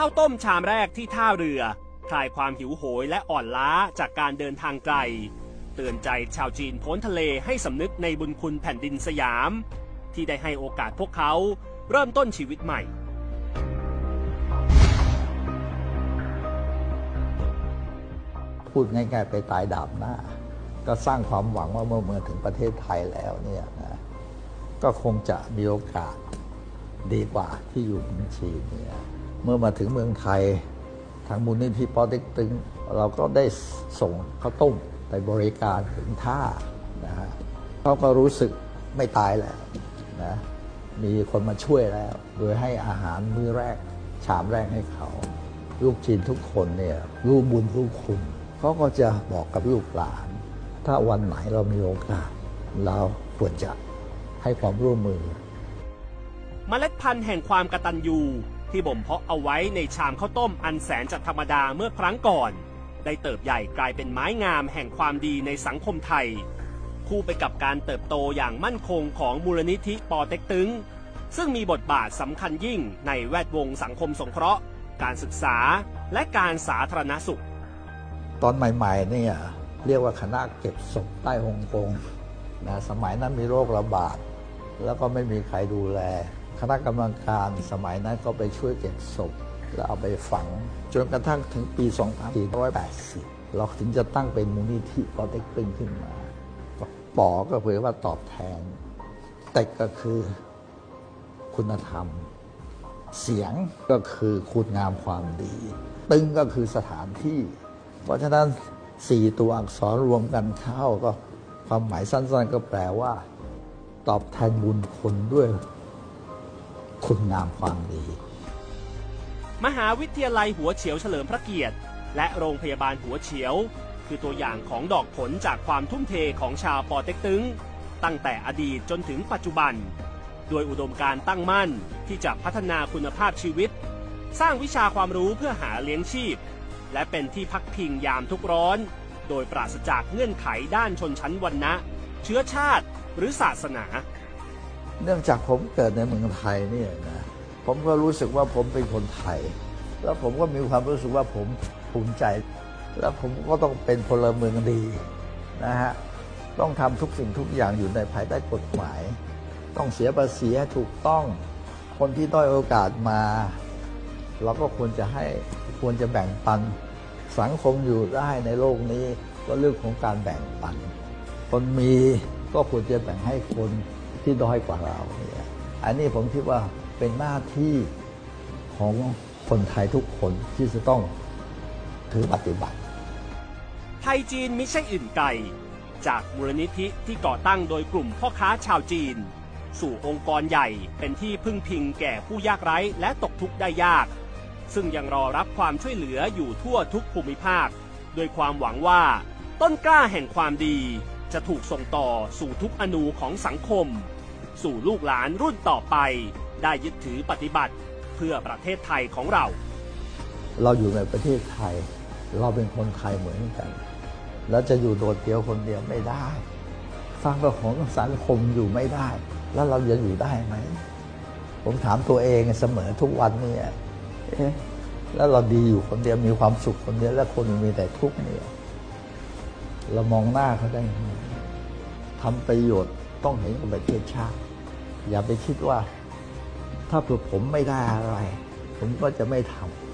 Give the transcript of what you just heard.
ข้าวต้มชามแรกที่ท่าเรือ คลายความหิวโหยและอ่อนล้าจากการเดินทางไกล เตือนใจชาวจีนพ้นทะเลให้สำนึกในบุญคุณแผ่นดินสยาม ที่ได้ให้โอกาสพวกเขาเริ่มต้นชีวิตใหม่พูดง่ายๆไปตายดาบหน้า ก็สร้างความหวังว่าเมื่อเมื่อถึงประเทศไทยแล้วเนี่ยนะก็คงจะมีโอกาสดีกว่าที่อยู่เมืองจีนเนี่ย เมื่อมาถึงเมืองไทยทางมูลนิธิปอเต็กตึง เราก็ได้ส่งข้าวต้มไปบริการถึงท่านะฮะเขาก็รู้สึกไม่ตายแล้วนะมีคนมาช่วยแล้ว โดยให้อาหารมื้อแรก ชามแรกให้เขา ลูกจีนทุกคนเนี่ยรู้บุญรู้คุณเขาก็จะบอกกับลูกหลาน ถ้าวันไหนเรามีโอกาส เราควรจะให้ความร่วมมือเมล็ดพันธุ์แห่งความกตัญญู ที่บ่มเพาะเอาไว้ในชามข้าวต้มอันแสนจะธรรมดาเมื่อครั้งก่อน ได้เติบใหญ่กลายเป็นไม้งามแห่งความดีในสังคมไทย คู่ไปกับการเติบโตอย่างมั่นคงของมูลนิธิปอเต็กตึง ซึ่งมีบทบาทสำคัญยิ่งในแวดวงสังคมสงเคราะห์ การศึกษาและการสาธารณสุข ตอนใหม่ๆเนี่ยเรียกว่าคณะเก็บศพใต้ฮ่องกงนะสมัยนั้นมีโรคระบาด แล้วก็ไม่มีใครดูแล คณะกรรมการสมัยนั้นก็ไปช่วยเก็บศพแล้วเอาไปฝัง จนกระทั่งถึงปี 2480 เราถึงจะตั้งเป็นมูลนิธิปอเต็กตึงขึ้นมาปอก็เผยว่าตอบแทน แต่ก็คือคุณธรรม เสียงก็คือคุณงามความดี ตึงก็คือสถานที่ เพราะฉะนั้นสี่ตัวอักษรรวมกันเข้าก็ความหมายสั้นๆ ก็แปลว่า ตอบแทนบุญคุณด้วย คุณงามความดี มหาวิทยาลัยหัวเฉียวเฉลิมพระเกียรติ และโรงพยาบาลหัวเฉียว คือตัวอย่างของดอกผลจากความทุ่มเทของชาวปอเต็กตึง ตั้งแต่อดีตจนถึงปัจจุบัน โดยอุดมการตั้งมั่นที่จะพัฒนาคุณภาพชีวิต สร้างวิชาความรู้เพื่อหาเลี้ยงชีพ และเป็นที่พักพิงยามทุกร้อน โดยปราศจากเงื่อนไขด้านชนชั้นวรรณะ เชื้อชาติหรือศาสนา เนื่องจากผมเกิดในเมืองไทยเนี่ยนะผมก็รู้สึกว่าผมเป็นคนไทย แล้วผมก็มีความรู้สึกว่าผมภูมิใจ แล้วผมก็ต้องเป็นพลเมืองดีนะฮะต้องทำทุกสิ่งทุกอย่างอยู่ในภายใต้กฎหมาย ต้องเสียภาษีให้ถูกต้องคนที่ด้อยโอกาสมา เราก็ควรจะให้ควรจะแบ่งปัน สังคมอยู่ได้ในโลกนี้ก็เรื่องของการแบ่งปัน คนมีก็ควรจะแบ่งให้คน ที่ด้อยกว่าเราเนี่ยอันนี้ผมคิดว่าเป็นหน้าที่ของคนไทยทุกคนที่จะต้องถือปฏิบัติ ไทยจีนมิใช่อื่นไกล จากมูลนิธิที่ก่อตั้งโดยกลุ่มพ่อค้าชาวจีน สู่องค์กรใหญ่เป็นที่พึ่งพิงแก่ผู้ยากไร้และตกทุกข์ได้ยาก ซึ่งยังรอรับความช่วยเหลืออยู่ทั่วทุกภูมิภาค โดยความหวังว่าต้นกล้าแห่งความดี จะถูกส่งต่อสู่ทุกอนูของสังคม สู่ลูกหลานรุ่นต่อไป ได้ยึดถือปฏิบัติเพื่อประเทศไทยของเรา เราอยู่ในประเทศไทย เราเป็นคนไทยเหมือนกัน แล้วจะอยู่โดดเดี่ยวคนเดียวไม่ได้สร้างประของสังคมอยู่ไม่ได้ แล้วเราจะอยู่ได้ไหม ผมถามตัวเองเสมอทุกวันเนี่ยแล้วเราดีอยู่คนเดียวมีความสุขคนเดียวแล้วคนมีแต่ทุกข์เนี่ย เรามองหน้าเขาได้ไทำประโยชน์ต้องเห็นกับประเทศชาติ อย่าไปคิดว่า ถ้าเผื่อผมไม่ได้อะไร ผมก็จะไม่ทำ